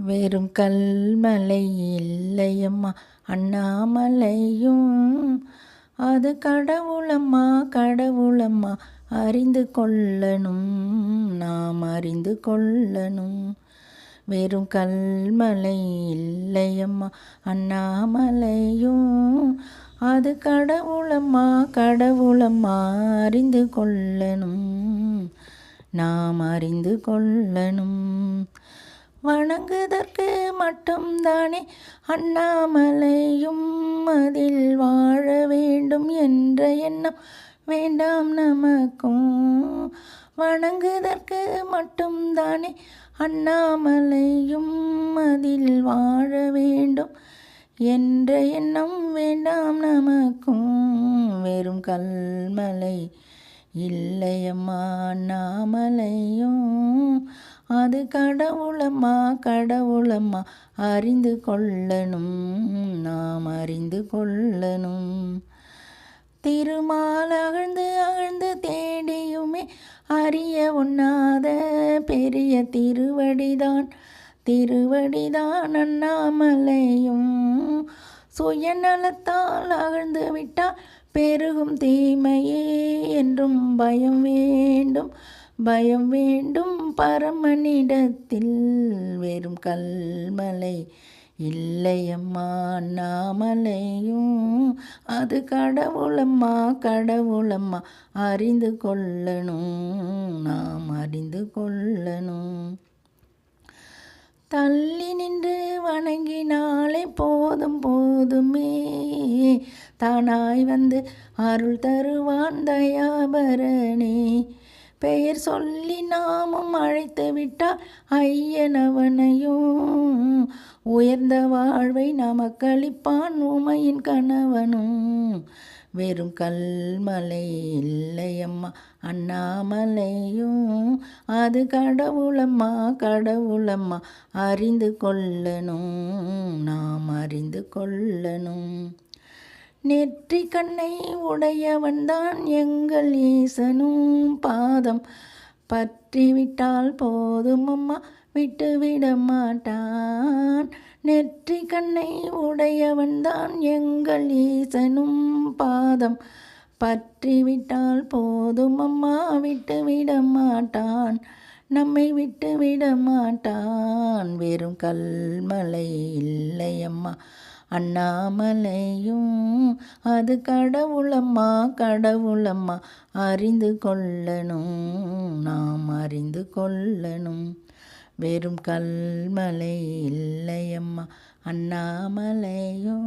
வெறும் கல்மலை இல்லையம்மா அண்ணாமலையும். அது கடவுளம்மா கடவுளம்மா அறிந்து கொள்ளணும் நாம் அறிந்து கொள்ளணும். வெறும் கல்மலை இல்லையம்மா அண்ணாமலையும். அது கடவுளம்மா கடவுளம்மா அறிந்து கொள்ளணும் நாம் அறிந்து கொள்ளணும். வணங்குதற்கு மட்டும்தானே அண்ணாமலையும் அதில் வாழ வேண்டும் என்ற எண்ணம். வேண்டாம் நமக்கும். வணங்குதற்கு மட்டும்தானே அண்ணாமலையும் அதில் வாழ வேண்டும் என்ற எண்ணம். வேண்டாம் நமக்கும். வெறும் கல்மலை இல்லையம்மா அண்ணாமலையும் அது கடவுளம்மா கடவுளம்மா அறிந்து கொள்ளணும். நாம் அறிந்து கொள்ளணும். திருமால் அகழ்ந்து அகழ்ந்து தேடியுமே அறிய உண்ணாத பெரிய திருவடிதான். திருவடிதான் அண்ணாமலையும். சுயநலத்தால் அகழ்ந்து விட்டால் பெருகும் தீமையே என்றும் பயம் வேண்டும். பயம் வேண்டும் பரமனிடத்தில் வெறும் கல்மலை இல்லையம்மா நாமலையும். அது கடவுளம்மா கடவுளம்மா அறிந்து கொள்ளணும். நாம் அறிந்து கொள்ளணும். தள்ளி நின்று வணங்கினாலே போதும் போதுமே. தானாய் வந்து அருள் தருவான் தயாபரணே பெயர் சொல்லி நாமும் அழைத்து விட்டால் ஐயனவனையும். உயர்ந்த வாழ்வை நமக்களிப்பான் உமையின் கணவனும். வெறும் கல்மலை இல்லையம்மா அண்ணாமலையும். அது கடவுளம்மா கடவுளம்மா அறிந்து கொள்ளணும். நாம் அறிந்து கொள்ளணும். நெற்றி கண்ணை உடையவன்தான் எங்கள் ஈசனும். பாதம் பற்றி விட்டால் போதும் அம்மா விட்டுவிட மாட்டான். நெற்றி கண்ணை உடையவன்தான் எங்கள் ஈசனும். பாதம் பற்றி விட்டால் போதும் அம்மா விட்டுவிட மாட்டான். நம்மை விட்டு விட மாட்டான். வெறும் கல்மலை இல்லையம்மா அண்ணாமலையும் அது கடவுளம்மா கடவுளம்மா அறிந்து கொள்ளணும். நாம் அறிந்து கொள்ளணும். வெறும் கல்மலை இல்லையம்மா அண்ணாமலையும்